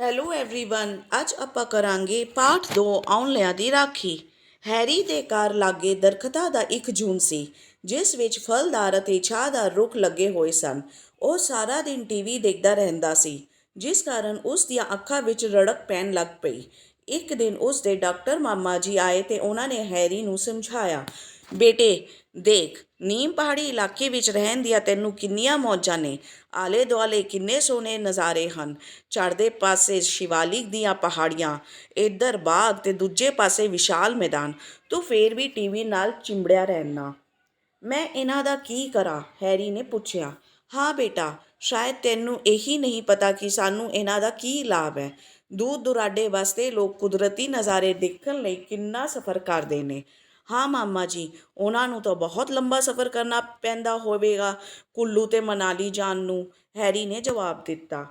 Hello everyone ਅੱਜ ਆਪਾਂ ਕਰਾਂਗੇ ਪਾਠ 2 ਔਂਲਿਆਂ ਦੀ ਰਾਖੀ ਹੈਰੀ ਦੇ ਘਰ ਲਾਗੇ ਦਰਖਤਾਂ ਦਾ ਇੱਕ ਝੁੰਡ ਸੀ ਜਿਸ ਵਿੱਚ ਫਲਦਾਰ ਅਤੇ ਛਾਹਦਾਰ ਰੁੱਖ ਲੱਗੇ ਹੋਏ ਸਨ ਉਹ ਸਾਰਾ ਦਿਨ ਟੀਵੀ ਦੇਖਦਾ ਰਹਿੰਦਾ ਸੀ ਜਿਸ ਕਾਰਨ ਉਸ ਦੀਆਂ ਅੱਖਾਂ ਵਿੱਚ ਰੜਕ ਪੈਣ ਲੱਗ ਪਈ ਇੱਕ ਦਿਨ ਉਸ ਦੇ ਡਾਕਟਰ ਮਾਮਾ ਜੀ ਆਏ ਤੇ ਉਹਨਾਂ ਨੇ ਹੈਰੀ ਨੂੰ ਸਮਝਾਇਆ, ਬੇਟੇ, ਦੇਖ, ਨੀਮ ਪਹਾੜੀ ਇਲਾਕੇ ਵਿੱਚ ਰਹਿਣ ਦੀਆਂ ਤੈਨੂੰ ਕਿੰਨੀਆਂ ਮੌਜਾਂ ਨੇ। ਆਲੇ ਦੁਆਲੇ ਕਿੰਨੇ ਸੋਹਣੇ ਨਜ਼ਾਰੇ ਹਨ। ਚੜ੍ਹਦੇ ਪਾਸੇ ਸ਼ਿਵਾਲਿਕ ਦੀਆਂ ਪਹਾੜੀਆਂ, ਇੱਧਰ ਬਾਗ ਤੇ ਦੂਜੇ ਪਾਸੇ ਵਿਸ਼ਾਲ ਮੈਦਾਨ। ਤੂੰ ਫੇਰ ਵੀ ਟੀਵੀ ਨਾਲ ਚਿੰਬੜਿਆ ਰਹਿਣਾ। ਮੈਂ ਇਹਨਾਂ ਦਾ ਕੀ ਕਰਾਂ? ਹੈਰੀ ਨੇ ਪੁੱਛਿਆ। ਹਾਂ ਬੇਟਾ, ਸ਼ਾਇਦ ਤੈਨੂੰ ਇਹੀ ਨਹੀਂ ਪਤਾ ਕਿ ਸਾਨੂੰ ਇਹਨਾਂ ਦਾ ਕੀ ਲਾਭ ਹੈ। ਦੂਰ ਦੁਰਾਡੇ ਵਾਸਤੇ ਲੋਕ ਕੁਦਰਤੀ ਨਜ਼ਾਰੇ ਦੇਖਣ ਲਈ ਕਿੰਨਾ ਸਫ਼ਰ ਕਰਦੇ ਨੇ। ਹਾਂ ਮਾਮਾ ਜੀ, ਉਹਨਾਂ ਨੂੰ ਤਾਂ ਬਹੁਤ ਲੰਬਾ ਸਫ਼ਰ ਕਰਨਾ ਪੈਂਦਾ ਹੋਵੇਗਾ। ਕੁੱਲੂ ਤੇ ਮਨਾਲੀ ਜਾਣ ਨੂੰ ਹੈਰੀ ਨੇ ਜਵਾਬ ਦਿੱਤਾ।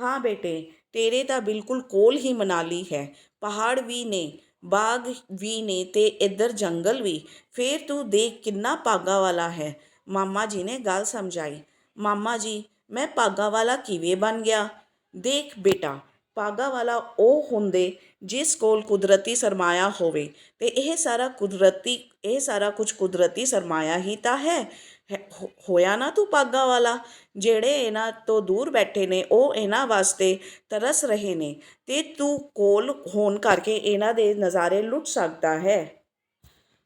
ਹਾਂ ਬੇਟੇ, ਤੇਰੇ ਤਾਂ ਬਿਲਕੁਲ ਕੋਲ ਹੀ ਮਨਾਲੀ ਹੈ। ਪਹਾੜ ਵੀ ਨੇ, ਬਾਗ ਵੀ ਨੇ ਤੇ ਇੱਧਰ ਜੰਗਲ ਵੀ। ਫੇਰ ਤੂੰ ਦੇਖ ਕਿੰਨਾ ਭਾਗਾ ਵਾਲਾ ਹੈ। ਮਾਮਾ ਜੀ ਨੇ ਗੱਲ ਸਮਝਾਈ। ਮਾਮਾ ਜੀ, ਮੈਂ ਭਾਗਾ ਵਾਲਾ ਕਿਵੇਂ ਬਣ ਗਿਆ? ਦੇਖ ਬੇਟਾ ਭਾਗਾ ਵਾਲਾ ਉਹ ਹੁੰਦੇ ਜਿਸ ਕੋਲ ਕੁਦਰਤੀ ਸਰਮਾਇਆ ਹੋਵੇ। ਤੇ ਇਹ ਸਾਰਾ ਕੁਦਰਤੀ, ਇਹ ਸਾਰਾ ਕੁਝ ਕੁਦਰਤੀ ਸਰਮਾਇਆ ਹੀ ਤਾਂ ਹੈ। ਹੋ- ਹੋਇਆ ਨਾ ਤੂੰ ਭਾਗਾ ਵਾਲਾ? ਜਿਹੜੇ ਇਹਨਾਂ ਤੋਂ ਦੂਰ ਬੈਠੇ ਨੇ, ਉਹ ਇਹਨਾਂ ਵਾਸਤੇ ਤਰਸ ਰਹੇ ਨੇ। ਤੇ ਤੂੰ ਕੋਲ ਹੋਣ ਕਰਕੇ ਇਹਨਾਂ ਦੇ ਨਜ਼ਾਰੇ ਲੁੱਟ ਸਕਦਾ ਹੈ।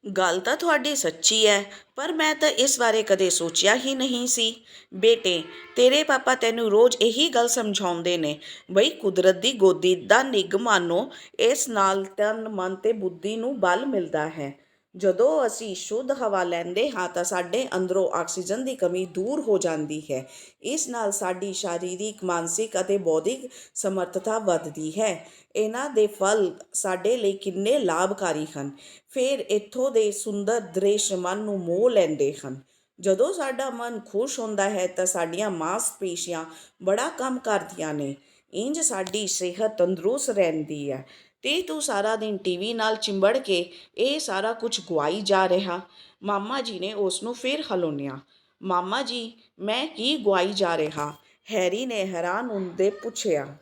ਗੱਲ ਤਾਂ ਤੁਹਾਡੀ ਸੱਚੀ ਹੈ ਪਰ ਮੈਂ ਤਾਂ ਇਸ ਬਾਰੇ ਕਦੇ ਸੋਚਿਆ ਹੀ ਨਹੀਂ ਸੀ। ਬੇਟੇ, ਤੇਰੇ ਪਾਪਾ ਤੈਨੂੰ ਰੋਜ਼ ਇਹੀ ਗੱਲ ਸਮਝਾਉਂਦੇ ਨੇ, ਬਈ ਕੁਦਰਤ ਦੀ ਗੋਦੀ ਦਾ ਨਿੱਘ ਮਾਨੋ, ਇਸ ਨਾਲ ਤਨ ਮਨ ਤੇ ਬੁੱਧੀ ਨੂੰ ਬਲ ਮਿਲਦਾ ਹੈ। ਜਦੋਂ ਅਸੀਂ ਸ਼ੁੱਧ ਹਵਾ ਲੈਂਦੇ ਹਾਂ ਤਾਂ ਸਾਡੇ ਅੰਦਰੋਂ ਆਕਸੀਜਨ ਦੀ ਕਮੀ ਦੂਰ ਹੋ ਜਾਂਦੀ ਹੈ। ਇਸ ਨਾਲ ਸਾਡੀ ਸ਼ਾਰੀਰਿਕ, ਮਾਨਸਿਕ ਅਤੇ ਬੌਧਿਕ ਸਮਰੱਥਾ ਵੱਧਦੀ ਹੈ। ਇਹਨਾਂ ਦੇ ਫਲ ਸਾਡੇ ਲਈ ਕਿੰਨੇ ਲਾਭਕਾਰੀ ਹਨ। ਫਿਰ ਇੱਥੋਂ ਦੇ ਸੁੰਦਰ ਦ੍ਰਿਸ਼ ਮਨ ਨੂੰ ਮੋਹ ਲੈਂਦੇ ਹਨ। ਜਦੋਂ ਸਾਡਾ ਮਨ ਖੁਸ਼ ਹੁੰਦਾ ਹੈ ਤਾਂ ਸਾਡੀਆਂ ਮਾਸਪੇਸ਼ੀਆਂ ਬੜਾ ਕੰਮ ਕਰਦੀਆਂ ਨੇ। ਇੰਜ ਸਾਡੀ ਸਿਹਤ ਤੰਦਰੁਸਤ ਰਹਿੰਦੀ ਹੈ। ਤੇ ਤੂੰ ਸਾਰਾ ਦਿਨ ਟੀਵੀ ਨਾਲ ਚਿੰਬੜ ਕੇ ਇਹ ਸਾਰਾ ਕੁਝ ਗਵਾਈ ਜਾ ਰਿਹਾ। ਮਾਮਾ ਜੀ ਨੇ ਉਸ ਨੂੰ ਫਿਰ ਹਲੋਨਿਆ ਮਾਮਾ ਜੀ, ਮੈਂ ਕੀ ਗਵਾਈ ਜਾ ਰਿਹਾ? ਹੈਰੀ ਨੇ ਹੈਰਾਨ ਹੁੰਦੇ ਪੁੱਛਿਆ।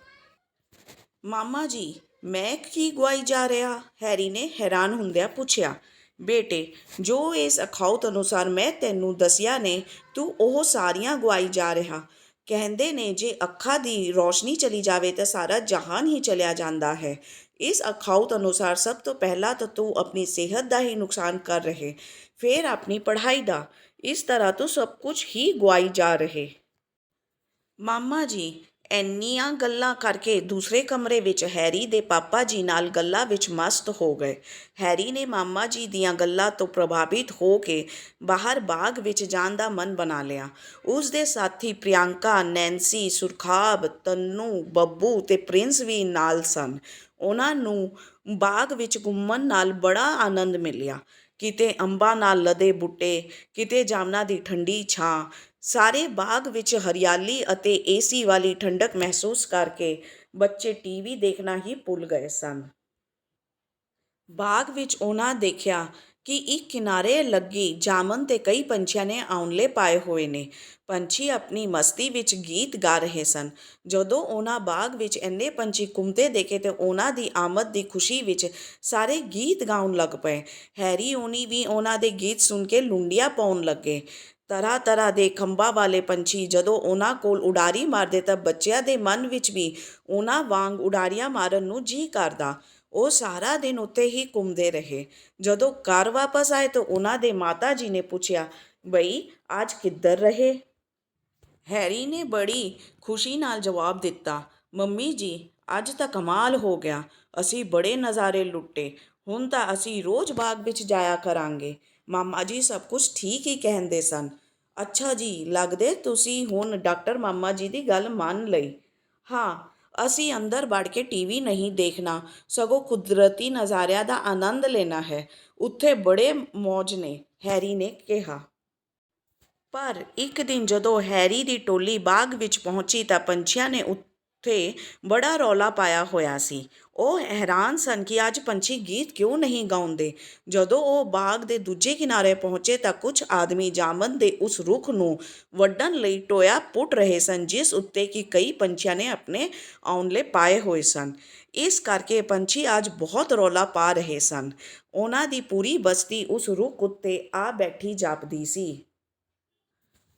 ਮਾਮਾ ਜੀ, ਮੈਂ ਕੀ ਗਵਾਈ ਜਾ ਰਿਹਾ? ਹੈਰੀ ਨੇ ਹੈਰਾਨ ਹੁੰਦਿਆਂ ਪੁੱਛਿਆ। ਬੇਟੇ, ਜੋ ਇਸ ਅਖਾਉਤ ਅਨੁਸਾਰ ਮੈਂ ਤੈਨੂੰ ਦੱਸਿਆ ਨੇ, ਤੂੰ ਉਹ ਸਾਰੀਆਂ ਗਵਾਈ ਜਾ ਰਿਹਾ। ਕਹਿੰਦੇ ਨੇ ਜੇ ਅੱਖਾਂ ਦੀ ਰੋਸ਼ਨੀ ਚਲੀ ਜਾਵੇ ਤਾਂ ਸਾਰਾ ਜਹਾਨ ਹੀ ਚਲਿਆ ਜਾਂਦਾ ਹੈ। ਇਸ ਅਖਾਉਤ ਅਨੁਸਾਰ ਸਭ ਤੋਂ ਪਹਿਲਾਂ ਤਾਂ ਤੂੰ ਆਪਣੀ ਸਿਹਤ ਦਾ ਹੀ ਨੁਕਸਾਨ ਕਰ ਰਹੇ ਫਿਰ ਆਪਣੀ ਪੜ੍ਹਾਈ ਦਾ ਇਸ ਤਰ੍ਹਾਂ ਤੂੰ ਸਭ ਕੁਝ ਹੀ ਗਵਾਈ ਜਾ ਰਹੇ ਮਾਮਾ ਜੀ ਇੰਨੀਆਂ ਗੱਲਾਂ ਕਰਕੇ ਦੂਸਰੇ ਕਮਰੇ ਵਿੱਚ ਹੈਰੀ ਦੇ ਪਾਪਾ ਜੀ ਨਾਲ ਗੱਲਾਂ ਵਿੱਚ ਮਸਤ ਹੋ ਗਏ। ਹੈਰੀ ਨੇ ਮਾਮਾ ਜੀ ਦੀਆਂ ਗੱਲਾਂ ਤੋਂ ਪ੍ਰਭਾਵਿਤ ਹੋ ਕੇ ਬਾਹਰ ਬਾਗ ਵਿੱਚ ਜਾਣ ਦਾ ਮਨ ਬਣਾ ਲਿਆ। ਉਸ ਦੇ ਸਾਥੀ ਪ੍ਰਿਯੰਕਾ, ਨੈਂਸੀ, ਸੁਰਖਾਬ, ਤੰਨੂ, ਬੱਬੂ ਤੇ ਪ੍ਰਿੰਸ ਵੀ ਨਾਲ ਸਨ। ਉਹਨਾਂ ਨੂੰ ਬਾਗ ਵਿੱਚ ਘੁੰਮਣ ਨਾਲ ਬੜਾ ਆਨੰਦ ਮਿਲਿਆ। ਕਿਤੇ ਅੰਬਾਂ ਨਾਲ ਲਦੇ ਬੂਟੇ, ਕਿਤੇ ਜਾਮਨਾਂ ਦੀ ਠੰਡੀ ਛਾਂ ਸਾਰੇ ਬਾਗ ਵਿੱਚ ਹਰਿਆਲੀ ਅਤੇ ਏਸੀ ਵਾਲੀ ਠੰਡਕ ਮਹਿਸੂਸ ਕਰਕੇ ਬੱਚੇ ਟੀਵੀ ਦੇਖਣਾ ਹੀ ਭੁੱਲ ਗਏ ਸਨ। ਬਾਗ ਵਿੱਚ ਉਹਨਾਂ ਦੇਖਿਆ ਕਿ ਇੱਕ ਕਿਨਾਰੇ ਲੱਗੀ ਜਾਮਨ ਤੇ ਕਈ ਪੰਛੀਆਂ ਨੇ ਆਉਣਲੇ ਪਾਏ ਹੋਏ ਨੇ। ਪੰਛੀ ਆਪਣੀ ਮਸਤੀ ਵਿੱਚ ਗੀਤ ਗਾ ਰਹੇ ਸਨ। ਜਦੋਂ ਉਹਨਾਂ ਬਾਗ ਵਿੱਚ ਇੰਨੇ ਪੰਛੀ ਘੁੰਮਦੇ ਦੇਖੇ ਤੇ ਉਹਨਾਂ ਦੀ ਆਮਦ ਦੀ ਖੁਸ਼ੀ ਵਿੱਚ ਸਾਰੇ ਗੀਤ ਗਾਉਣ ਲੱਗ ਪਏ। ਹੈਰੀ ਓਨੀ ਵੀ ਉਹਨਾਂ ਦੇ ਗੀਤ ਸੁਣ ਕੇ ਲੁੰਡੀਆਂ ਪਾਉਣ ਲੱਗੇ। ਤਰ੍ਹਾਂ ਤਰ੍ਹਾਂ ਦੇ ਖੰਭਾਂ ਵਾਲੇ ਪੰਛੀ ਜਦੋਂ ਉਹਨਾਂ ਕੋਲ ਉਡਾਰੀ ਮਾਰਦੇ ਤਾਂ ਬੱਚਿਆਂ ਦੇ ਮਨ ਵਿੱਚ ਵੀ ਉਹਨਾਂ ਵਾਂਗ ਉਡਾਰੀਆਂ ਮਾਰਨ ਨੂੰ ਜੀ ਕਰਦਾ। ਉਹ ਸਾਰਾ ਦਿਨ ਉੱਤੇ ਹੀ ਘੁੰਮਦੇ ਰਹੇ। ਜਦੋਂ ਘਰ ਵਾਪਸ ਆਏ ਤਾਂ ਉਹਨਾਂ ਦੇ ਮਾਤਾ ਜੀ ਨੇ ਪੁੱਛਿਆ, ਬਈ, ਅੱਜ ਕਿੱਧਰ ਰਹੇ? ਹੈਰੀ ਨੇ ਬੜੀ ਖੁਸ਼ੀ ਨਾਲ ਜਵਾਬ ਦਿੱਤਾ, ਮੰਮੀ ਜੀ, ਅੱਜ ਤਾਂ ਕਮਾਲ ਹੋ ਗਿਆ। ਅਸੀਂ ਬੜੇ ਨਜ਼ਾਰੇ ਲੁੱਟੇ। ਹੁਣ ਤਾਂ ਅਸੀਂ ਰੋਜ਼ ਬਾਗ ਵਿੱਚ ਜਾਇਆ ਕਰਾਂਗੇ। ਮਾਮਾ ਜੀ ਸਭ ਕੁਝ ਠੀਕ ਹੀ ਕਹਿੰਦੇ ਸਨ। ਅੱਛਾ ਜੀ, ਲੱਗਦੇ ਤੁਸੀਂ ਹੁਣ ਡਾਕਟਰ ਮਾਮਾ ਜੀ ਦੀ ਗੱਲ ਮੰਨ ਲਈ। ਹਾਂ, ਅਸੀਂ ਅੰਦਰ ਵੜ ਕੇ ਟੀਵੀ ਨਹੀਂ ਦੇਖਣਾ, ਸਗੋਂ ਕੁਦਰਤੀ ਨਜ਼ਾਰਿਆਂ ਦਾ ਆਨੰਦ ਲੈਣਾ ਹੈ। ਉੱਥੇ ਬੜੇ ਮੌਜ ਨੇ, ਹੈਰੀ ਨੇ ਕਿਹਾ। ਪਰ ਇੱਕ ਦਿਨ ਜਦੋਂ ਹੈਰੀ ਦੀ ਟੋਲੀ ਬਾਗ ਵਿੱਚ ਪਹੁੰਚੀ ਤਾਂ ਪੰਛੀਆਂ ਨੇ ਉ- ਉੱਥੇ ਬੜਾ ਰੌਲਾ ਪਾਇਆ ਹੋਇਆ ਸੀ। ਉਹ ਹੈਰਾਨ ਸਨ ਕਿ ਅੱਜ ਪੰਛੀ ਗੀਤ ਕਿਉਂ ਨਹੀਂ ਗਾਉਂਦੇ। ਜਦੋਂ ਉਹ ਬਾਗ ਦੇ ਦੂਜੇ ਕਿਨਾਰੇ ਪਹੁੰਚੇ ਤਾਂ ਕੁਝ ਆਦਮੀ ਜਾਮਨ ਦੇ ਉਸ ਰੁੱਖ ਨੂੰ ਵੱਢਣ ਲਈ ਟੋਇਆ ਪੁੱਟ ਰਹੇ ਸਨ, ਜਿਸ ਉੱਤੇ ਕਿ ਕਈ ਪੰਛੀਆਂ ਨੇ ਆਪਣੇ ਆਉਣਲੇ ਪਾਏ ਹੋਏ ਸਨ। ਇਸ ਕਰਕੇ ਪੰਛੀ ਅੱਜ ਬਹੁਤ ਰੌਲਾ ਪਾ ਰਹੇ ਸਨ। ਉਹਨਾਂ ਦੀ ਪੂਰੀ ਬਸਤੀ ਉਸ ਰੁੱਖ ਉੱਤੇ ਆ ਬੈਠੀ ਜਾਪਦੀ ਸੀ।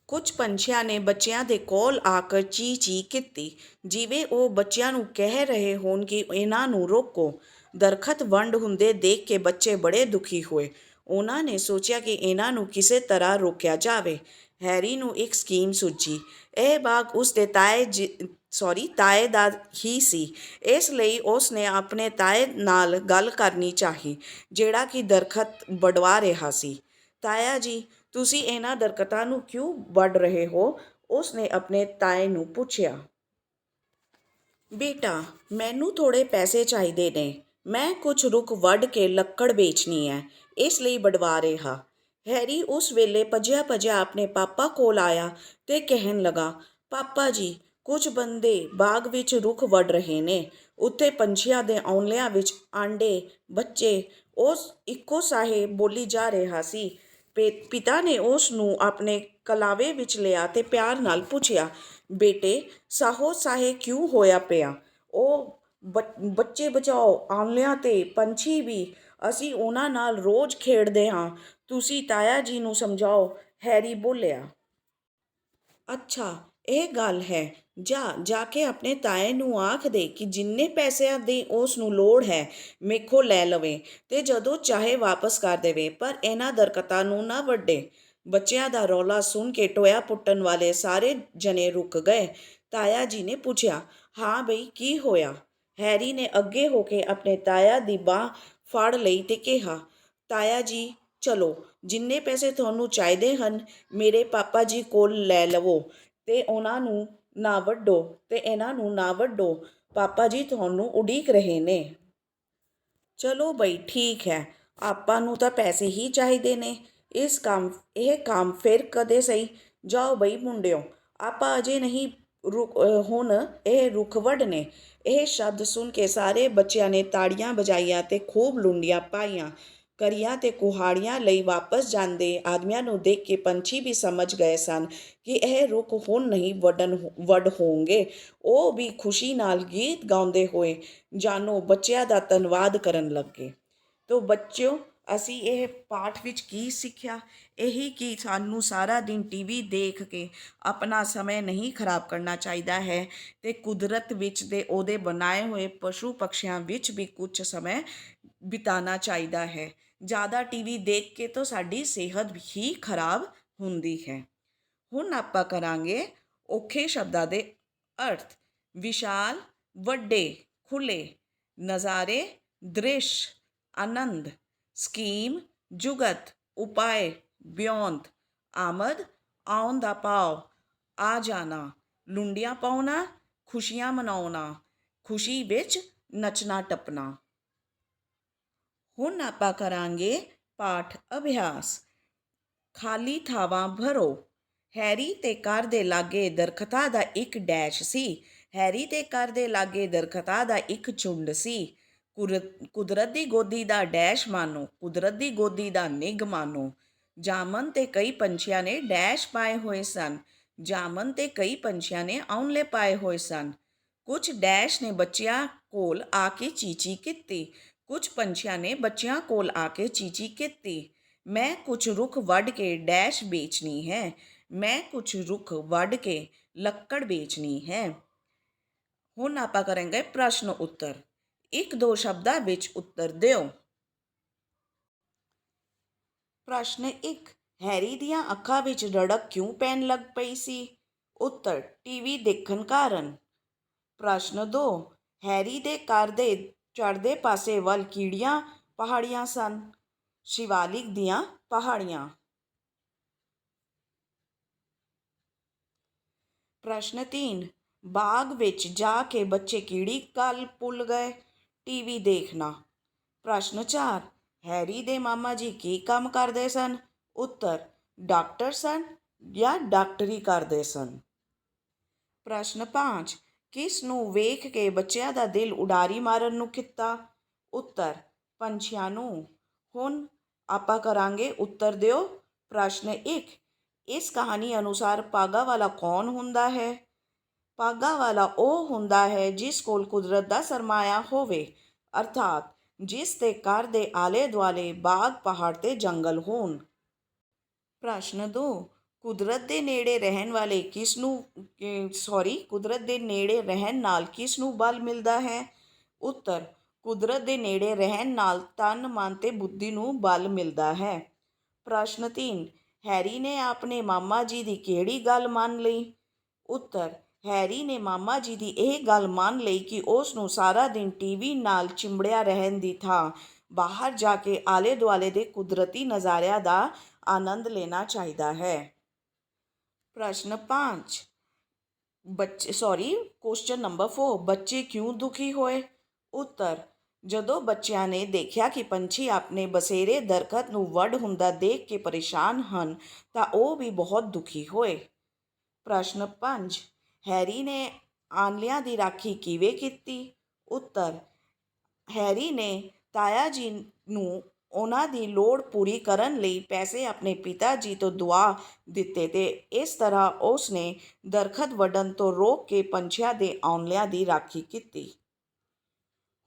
ਕੁਝ ਪੰਛੀਆਂ ਨੇ ਬੱਚਿਆਂ ਦੇ ਕੋਲ ਆ ਕੇ ਚੀ ਚੀ ਕੀਤੀ। ਜਿਵੇਂ ਉਹ ਬੱਚਿਆਂ ਨੂੰ ਕਹਿ ਰਹੇ ਹੋਣ ਕਿ ਇਹਨਾਂ ਨੂੰ ਰੋਕੋ। ਦਰਖਤ ਵੰਡ ਹੁੰਦੇ ਦੇਖ ਕੇ ਬੱਚੇ ਬੜੇ ਦੁਖੀ ਹੋਏ। ਉਹਨਾਂ ਨੇ ਸੋਚਿਆ ਕਿ ਇਹਨਾਂ ਨੂੰ ਕਿਸੇ ਤਰ੍ਹਾਂ ਰੋਕਿਆ ਜਾਵੇ। ਹੈਰੀ ਨੂੰ ਇੱਕ ਸਕੀਮ ਸੁੱਝੀ। ਇਹ ਬਾਗ ਉਸ ਦੇ ਤਾਏ ਸੌਰੀ, ਤਾਏ ਦਾ ਹੀ ਸੀ। ਇਸ ਲਈ ਉਸ ਨੇ ਆਪਣੇ ਤਾਏ ਨਾਲ ਗੱਲ ਕਰਨੀ ਚਾਹੀ, ਜਿਹੜਾ ਕਿ ਦਰਖਤ ਵਡਵਾ ਰਿਹਾ ਸੀ। ਤਾਇਆ ਜੀ ਤੁਸੀਂ ਇਹਨਾਂ ਦਰਖਤਾਂ ਨੂੰ ਕਿਉਂ ਵੱਢ ਰਹੇ ਹੋ? ਉਸ ਨੇ ਆਪਣੇ ਤਾਏ ਨੂੰ ਪੁੱਛਿਆ। ਬੇਟਾ, ਮੈਨੂੰ ਥੋੜੇ ਪੈਸੇ ਚਾਹੀਦੇ ਨੇ। ਮੈਂ ਕੁਝ ਰੁੱਖ ਵੱਢ ਕੇ ਲੱਕੜ ਵੇਚਣੀ ਹੈ। ਇਸ ਲਈ ਵਡਵਾ ਰਿਹਾ। ਹੈਰੀ ਉਸ ਵੇਲੇ ਭੱਜਿਆ ਭਜਿਆ ਆਪਣੇ ਪਾਪਾ ਕੋਲ ਆਇਆ ਤੇ ਕਹਿਣ ਲਗਾ, ਪਾਪਾ ਜੀ, ਕੁਝ ਬੰਦੇ ਬਾਗ ਵਿੱਚ ਰੁੱਖ ਵੱਢ ਰਹੇ ਨੇ। ਉੱਥੇ ਪੰਛੀਆਂ ਦੇ ਔਂਲਿਆਂ ਵਿੱਚ ਆਂਡੇ, ਬੱਚੇ, ਉਸ ਇੱਕੋ ਸਾਹੇ ਬੋਲੀ ਜਾ ਰਿਹਾ ਸੀ। ਪੇ- ਪਿਤਾ ਨੇ ਉਸ ਨੂੰ ਆਪਣੇ ਕਲਾਵੇ ਵਿੱਚ ਲਿਆ ਤੇ ਪਿਆਰ ਨਾਲ ਪੁੱਛਿਆ, ਬੇਟੇ, ਸਾਹੋ ਸਾਹੇ ਕਿਉਂ ਹੋਇਆ ਪਿਆ? ਉਹ ਬ- ਬੱਚੇ ਬਚਾਓ ਆਮਲਿਆਂ ਤੇ ਪੰਛੀ ਵੀ, ਅਸੀਂ ਉਹਨਾਂ ਨਾਲ ਰੋਜ਼ ਖੇਡਦੇ ਹਾਂ। ਤੁਸੀਂ ਤਾਇਆ ਜੀ ਨੂੰ ਸਮਝਾਓ, ਹੈਰੀ ਬੋਲਿਆ। ਅੱਛਾ ਇਹ ਗੱਲ ਹੈ, ਜਾ ਜਾ ਕੇ ਆਪਣੇ ਤਾਏ ਨੂੰ ਆਖ ਦੇ ਕਿ ਜਿੰਨੇ ਪੈਸਿਆਂ ਦੀ ਉਸ ਨੂੰ ਲੋੜ ਹੈ, ਮੇਖੋ ਲੈ ਲਵੇ ਤੇ ਜਦੋਂ ਚਾਹੇ ਵਾਪਸ ਕਰ ਦੇਵੇ, ਪਰ ਇਹਨਾਂ ਦਰਕਤਾਂ ਨੂੰ ਨਾ ਵੱਢੇ ਬੱਚਿਆਂ ਦਾ ਰੌਲਾ ਸੁਣ ਕੇ ਟੋਇਆ ਪੁੱਟਣ ਵਾਲੇ ਸਾਰੇ ਜਣੇ ਰੁਕ ਗਏ। ਤਾਇਆ ਜੀ ਨੇ ਪੁੱਛਿਆ, ਹਾਂ ਬਈ, ਕੀ ਹੋਇਆ? ਹੈਰੀ ਨੇ ਅੱਗੇ ਹੋ ਕੇ ਆਪਣੇ ਤਾਇਆ ਦੀ ਬਾਹ ਫੜ ਲਈ ਤੇ ਕਿਹਾ, ਤਾਇਆ ਜੀ, ਚਲੋ, ਜਿੰਨੇ ਪੈਸੇ ਤੁਹਾਨੂੰ ਚਾਹੀਦੇ ਹਨ, ਮੇਰੇ ਪਾਪਾ ਜੀ ਕੋਲ ਲੈ ਲਵੋ। ਅਤੇ ਉਹਨਾਂ ਨੂੰ ਨਾ ਵੱਢੋ ਅਤੇ ਇਹਨਾਂ ਨੂੰ ਨਾ ਵੱਢੋ। ਪਾਪਾ ਜੀ ਤੁਹਾਨੂੰ ਉਡੀਕ ਰਹੇ ਨੇ। ਚਲੋ ਬਈ, ਠੀਕ ਹੈ। ਆਪਾਂ ਨੂੰ ਤਾਂ ਪੈਸੇ ਹੀ ਚਾਹੀਦੇ ਨੇ। ਇਸ ਕੰਮ, ਇਹ ਕੰਮ ਫਿਰ ਕਦੇ ਸਹੀ? ਜਾਓ ਬਈ ਮੁੰਡਿਓ, ਆਪਾਂ ਅਜੇ ਨਹੀਂ ਰੁਕ ਹੁਣ ਇਹ ਰੁੱਖ ਵੱਢਨੇ। ਇਹ ਸ਼ਬਦ ਸੁਣ ਕੇ ਸਾਰੇ ਬੱਚਿਆਂ ਨੇ ਤਾੜੀਆਂ ਵਜਾਈਆਂ ਤੇ ਖੂਬ ਲੁੰਡੀਆਂ ਪਾਈਆਂ। ਕਰੀਆਂ ਤੇ ਕੁਹਾੜੀਆਂ ਲਈ ਵਾਪਸ ਜਾਂਦੇ ਆਦਮੀਆਂ ਨੂੰ ਦੇਖ ਕੇ ਪੰਛੀ ਵੀ ਸਮਝ ਗਏ ਸਨ ਕਿ ਇਹ ਰੁੱਖ ਹੁਣ ਨਹੀਂ ਵੱਢਣ ਵੱਡ ਹੋਣਗੇ। ਉਹ ਵੀ ਖੁਸ਼ੀ ਨਾਲ ਗੀਤ ਗਾਉਂਦੇ ਹੋਏ ਜਾਨੋ ਬੱਚਿਆਂ ਦਾ ਧੰਨਵਾਦ ਕਰਨ ਲੱਗੇ। ਤੋ ਬੱਚਿਓ, ਅਸੀਂ ਇਹ ਪਾਠ ਵਿੱਚ ਕੀ ਸਿੱਖਿਆ? ਇਹੀ ਕਿ ਸਾਨੂੰ ਸਾਰਾ ਦਿਨ ਟੀਵੀ ਦੇਖ ਕੇ ਆਪਣਾ ਸਮੇਂ ਨਹੀਂ ਖਰਾਬ ਕਰਨਾ ਚਾਹੀਦਾ ਹੈ ਤੇ ਕੁਦਰਤ ਵਿੱਚ ਦੇ ਉਹਦੇ ਬਣਾਏ ਹੋਏ ਪਸ਼ੂ ਪਕਸ਼ੀਆਂ ਵਿੱਚ ਵੀ ਕੁਝ ਸਮੇਂ ਬਿਤਾਉਣਾ ਚਾਹੀਦਾ ਹੈ। ਜ਼ਿਆਦਾ ਟੀਵੀ ਦੇਖ ਕੇ ਤਾਂ ਸਾਡੀ ਸਿਹਤ ਹੀ ਖਰਾਬ ਹੁੰਦੀ ਹੈ। ਹੁਣ ਆਪਾਂ ਕਰਾਂਗੇ ਔਖੇ ਸ਼ਬਦਾਂ ਦੇ ਅਰਥ। ਵਿਸ਼ਾਲ, ਵੱਡੇ ਖੁੱਲੇ ਨਜ਼ਾਰੇ, ਦ੍ਰਿਸ਼, ਆਨੰਦ, ਸਕੀਮ, ਜੁਗਤ ਉਪਾਏ ਬਿਯੋਂਦ ਆਮਦ, ਆਉਣ ਦਾ ਭਾਵ, ਆ ਜਾਣਾ, ਲੁੰਡੀਆਂ ਪਾਉਣਾ, ਖੁਸ਼ੀਆਂ ਮਨਾਉਣਾ, ਖੁਸ਼ੀ ਵਿੱਚ ਨੱਚਣਾ ਟੱਪਣਾ ਹੁਣ ਆਪਾਂ ਕਰਾਂਗੇ ਪਾਠ ਅਭਿਆਸ। ਖਾਲੀ ਥਾਵਾਂ ਭਰੋ। ਹੈਰੀ ਤੇ ਘਰ ਦੇ ਲਾਗੇ ਦਰਖਤਾਂ ਦਾ ਇੱਕ ਡੈਸ਼ ਸੀ। ਹੈਰੀ ਤੇ ਘਰ ਦੇ ਲਾਗੇ ਦਰਖਤਾਂ ਦਾ ਇੱਕ ਝੁੰਡ ਸੀ। ਕੁਰ- ਕੁਦਰਤ ਦੀ ਗੋਦੀ ਦਾ ਡੈਸ਼ ਮਾਨੋ, ਕੁਦਰਤ ਦੀ ਗੋਦੀ ਦਾ ਨਿੱਘ ਮਾਨੋ। ਜਾਮਨ ਤੇ ਕਈ ਪੰਛੀਆਂ ਨੇ ਡੈਸ਼ ਪਾਏ ਹੋਏ ਸਨ। ਜਾਮਨ ਤੇ ਕਈ ਪੰਛੀਆਂ ਨੇ ਆਉਣਲੇ ਪਾਏ ਹੋਏ ਸਨ। ਕੁਝ ਡੈਸ਼ ਨੇ ਬੱਚਿਆਂ ਕੋਲ ਆ ਕੇ ਚੀਚੀ ਕੀਤੀ। ਕੁਝ ਪੰਛੀਆਂ ਨੇ ਬੱਚਿਆਂ ਕੋਲ ਆ ਕੇ ਚੀਚੀ ਕੀਤੀ ਮੈਂ ਕੁਝ ਰੁੱਖ ਵੱਢ ਕੇ ਡੈਸ਼ ਵੇਚਣੀ ਹੈ ਮੈਂ ਕੁਝ ਰੁੱਖ ਵੱਢ ਕੇ ਲੱਕੜ ਵੇਚਣੀ ਹੈ ਹੁਣ ਆਪਾਂ ਕਰਾਂਗੇ ਪ੍ਰਸ਼ਨ ਉੱਤਰ ਇੱਕ ਦੋ ਸ਼ਬਦਾਂ ਵਿੱਚ ਉੱਤਰ ਦਿਓ ਪ੍ਰਸ਼ਨ 1 ਹੈਰੀ ਦੀਆਂ ਅੱਖਾਂ ਵਿੱਚ ਰੜਕ ਕਿਉਂ ਪੈਣ ਲੱਗ ਪਈ ਸੀ ਉੱਤਰ ਟੀਵੀ ਦੇਖਣ ਕਾਰਨ ਪ੍ਰਸ਼ਨ 2 ਹੈਰੀ ਦੇ ਘਰ ਦੇ ਚੜ੍ਹਦੇ ਪਾਸੇ ਵੱਲ ਕੀੜੀਆਂ ਪਹਾੜੀਆਂ ਸਨ, ਸ਼ਿਵਾਲਿਕ ਦੀਆਂ ਪਹਾੜੀਆਂ। ਪ੍ਰਸ਼ਨ 3 ਬਾਗ ਵਿੱਚ ਜਾ ਕੇ ਬੱਚੇ ਕਿਹੜੀ ਗੱਲ ਭੁੱਲ ਗਏ, ਟੀਵੀ ਦੇਖਣਾ। ਪ੍ਰਸ਼ਨ 4 ਹੈਰੀ ਦੇ ਮਾਮਾ ਜੀ ਕੀ ਕੰਮ ਕਰਦੇ ਸਨ? ਉੱਤਰ, ਡਾਕਟਰ ਸਨ ਜਾਂ ਡਾਕਟਰੀ ਕਰਦੇ ਸਨ? ਪ੍ਰਸ਼ਨ 5 ਕਿਸ ਨੂੰ ਵੇਖ ਕੇ ਬੱਚਿਆਂ ਦਾ ਦਿਲ ਉਡਾਰੀ ਮਾਰਨ ਨੂੰ ਕੀਤਾ? ਉੱਤਰ, ਪੰਛੀਆਂ ਨੂੰ। ਹੁਣ ਆਪਾਂ ਕਰਾਂਗੇ ਉੱਤਰ ਦਿਓ। ਪ੍ਰਸ਼ਨ 1 ਇਸ ਕਹਾਣੀ ਅਨੁਸਾਰ ਭਾਗਾ ਵਾਲਾ ਕੌਣ ਹੁੰਦਾ ਹੈ? ਭਾਗਾ ਵਾਲਾ ਉਹ ਹੁੰਦਾ ਹੈ ਜਿਸ ਕੋਲ ਕੁਦਰਤ ਦਾ ਸਰਮਾਇਆ ਹੋਵੇ, ਅਰਥਾਤ ਜਿਸ ਦੇ ਘਰ ਦੇ ਆਲੇ ਦੁਆਲੇ ਬਾਗ ਪਹਾੜ ਤੇ ਜੰਗਲ ਹੋਣ। ਪ੍ਰਸ਼ਨ 2 ਕੁਦਰਤ ਦੇ ਨੇੜੇ ਰਹਿਣ ਵਾਲੇ ਕਿਸ ਨੂੰ ਸੋਰੀ ਕੁਦਰਤ ਦੇ ਨੇੜੇ ਰਹਿਣ ਨਾਲ ਕਿਸ ਨੂੰ ਬਲ ਮਿਲਦਾ ਹੈ? ਉੱਤਰ, ਕੁਦਰਤ ਦੇ ਨੇੜੇ ਰਹਿਣ ਨਾਲ ਤਨ, ਮਨ ਤੇ ਬੁੱਧੀ ਨੂੰ ਬਲ ਮਿਲਦਾ ਹੈ। ਪ੍ਰਸ਼ਨ 3 ਹੈਰੀ ਨੇ ਆਪਣੇ ਮਾਮਾ ਜੀ ਦੀ ਕਿਹੜੀ ਗੱਲ ਮੰਨ ਲਈ? ਉੱਤਰ, ਹੈਰੀ ਨੇ ਮਾਮਾ ਜੀ ਦੀ ਇਹ ਗੱਲ ਮੰਨ ਲਈ ਕਿ ਉਸ ਨੂੰ ਸਾਰਾ ਦਿਨ ਟੀਵੀ ਨਾਲ ਚਿੰਬੜਿਆ ਰਹਿਣ ਦੀ ਥਾਂ, ਬਾਹਰ ਜਾ ਕੇ ਆਲੇ ਦੁਆਲੇ ਦੇ ਕੁਦਰਤੀ ਨਜ਼ਾਰਿਆਂ ਦਾ ਆਨੰਦ ਲੈਣਾ ਚਾਹੀਦਾ ਹੈ। ਪ੍ਰਸ਼ਨ 5 ਬੱਚੇ ਸੌਰੀ ਕੁਐਸਚਨ ਨੰਬਰ 4 ਬੱਚੇ ਕਿਉਂ ਦੁਖੀ ਹੋਏ? ਉੱਤਰ, ਜਦੋਂ ਬੱਚਿਆਂ ਨੇ ਦੇਖਿਆ ਕਿ ਪੰਛੀ ਆਪਣੇ ਬਸੇਰੇ ਦਰਖਤ ਨੂੰ ਵੱਢ ਹੁੰਦਾ ਦੇਖ ਕੇ ਪਰੇਸ਼ਾਨ ਹਨ, ਤਾਂ ਉਹ ਵੀ ਬਹੁਤ ਦੁਖੀ ਹੋਏ। ਪ੍ਰਸ਼ਨ 5 ਹੈਰੀ ਨੇ ਆਂਲਿਆਂ ਦੀ ਰਾਖੀ ਕਿਵੇਂ ਕੀਤੀ? ਉੱਤਰ, ਹੈਰੀ ਨੇ ਤਾਇਆ ਜੀ ਨੂੰ ਉਹਨਾਂ ਦੀ ਲੋੜ ਪੂਰੀ ਕਰਨ ਲਈ ਪੈਸੇ ਆਪਣੇ ਪਿਤਾ ਜੀ ਤੋਂ ਦੁਆ ਦਿੱਤੇ ਤੇ ਇਸ ਤਰ੍ਹਾਂ ਉਸ ਨੇ ਦਰਖਤ ਵੱਢਣ ਤੋਂ ਰੋਕ ਕੇ ਪੰਛੀਆਂ ਦੇ ਆਉਂਲਿਆਂ ਦੀ ਰਾਖੀ ਕੀਤੀ।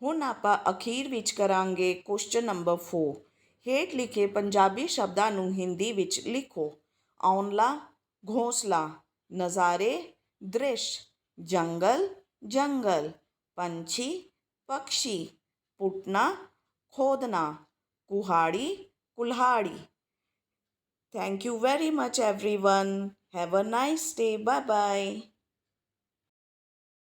ਹੁਣ ਆਪਾਂ ਅਖੀਰ ਵਿੱਚ ਕਰਾਂਗੇ ਕੁਐਸਚਨ ਨੰਬਰ 4 ਹੇਠ ਲਿਖੇ ਪੰਜਾਬੀ ਸ਼ਬਦਾਂ ਨੂੰ ਹਿੰਦੀ ਵਿੱਚ ਲਿਖੋ। ਆਉਂਲਾ ਘੋਂਸਲਾ, ਨਜ਼ਾਰੇ, ਦ੍ਰਿਸ਼, ਜੰਗਲ ਜੰਗਲ, ਪੰਛੀ, ਪਕਸ਼ੀ, ਪੁੱਟਣਾ, ਖੋਦਣਾ। Kuhadi, Kulhadi. Thank you very much, everyone. Have a nice day. Bye bye.